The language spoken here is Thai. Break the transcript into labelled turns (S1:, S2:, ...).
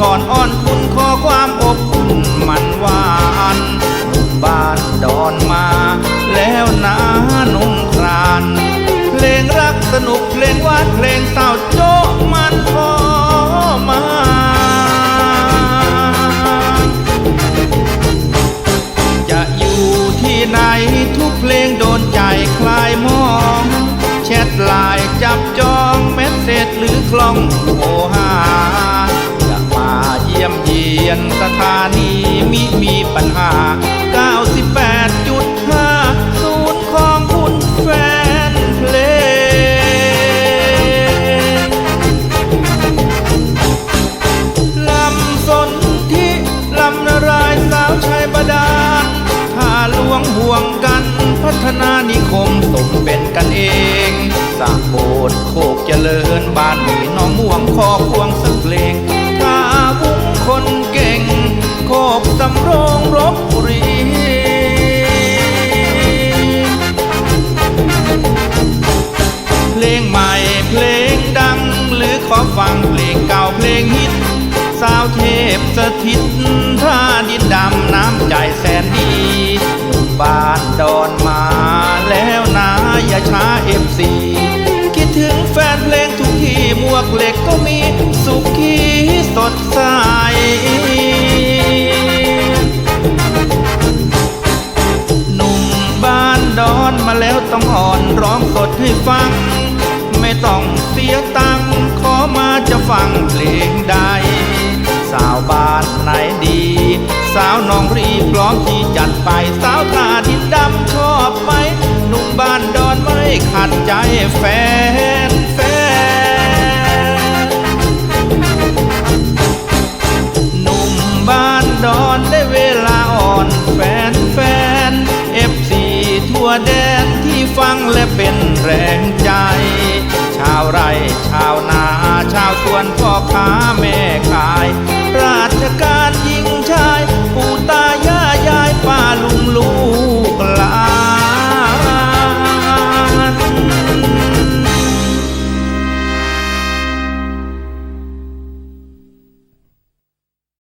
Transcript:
S1: ก่อนอ้อนคุณขอความอบอุ่นมันหวานบุมบ้านดอนมา แล้วนะนุ่มครานเพลงรักสนุกเพลงวาดเพลงเศร้าโจ๊ะมันพอมาจะอยู่ที่ไหนทุกเพลงโดนใจคลายมองแชทไลน์จับจองเมสเซจหรือคล้องโอ นสถานีมิมีปัญหา 98.5ศูนย์ของคุณแฟนเพลงลำสนทิลำนารายสาวชายบดาถ้าลวงห่วงกันพัฒนานิคมสมเป็นกันเองสร้างโบสถ์โคกเจริญบ้านมีน้องม่วงคอควงสักเพลง สาวเทพสถิตท่าดินดำน้ำใจแสนดีบ้านดอนมาแล้วนะอย่าช้าเอฟซีคิดถึงแฟนเพลงทุกที่มวกเหล็กก็มีสุขีสดใสหนุ่มบ้านดอนมาแล้วต้องอ่อนร้องสดให้ฟัง ไม่ต้องเสียตังขอมาจะฟังเพลงใด สาวบ้านไหนดี สาวน้องรีพร้อมที่จัดไปสาวทาดินดำชอบไหมหนุ่มบ้านดอนไม่ขัดใจแฟนแฟนหนุ่มบ้านดอนได้เวลาอ่อนแฟนแฟนเอฟซีทั่วแดนที่ฟังและเป็นแรงใจชาวไร่ชาวนา ชาวสวนพ่อค้าแม่ขาย ราชกา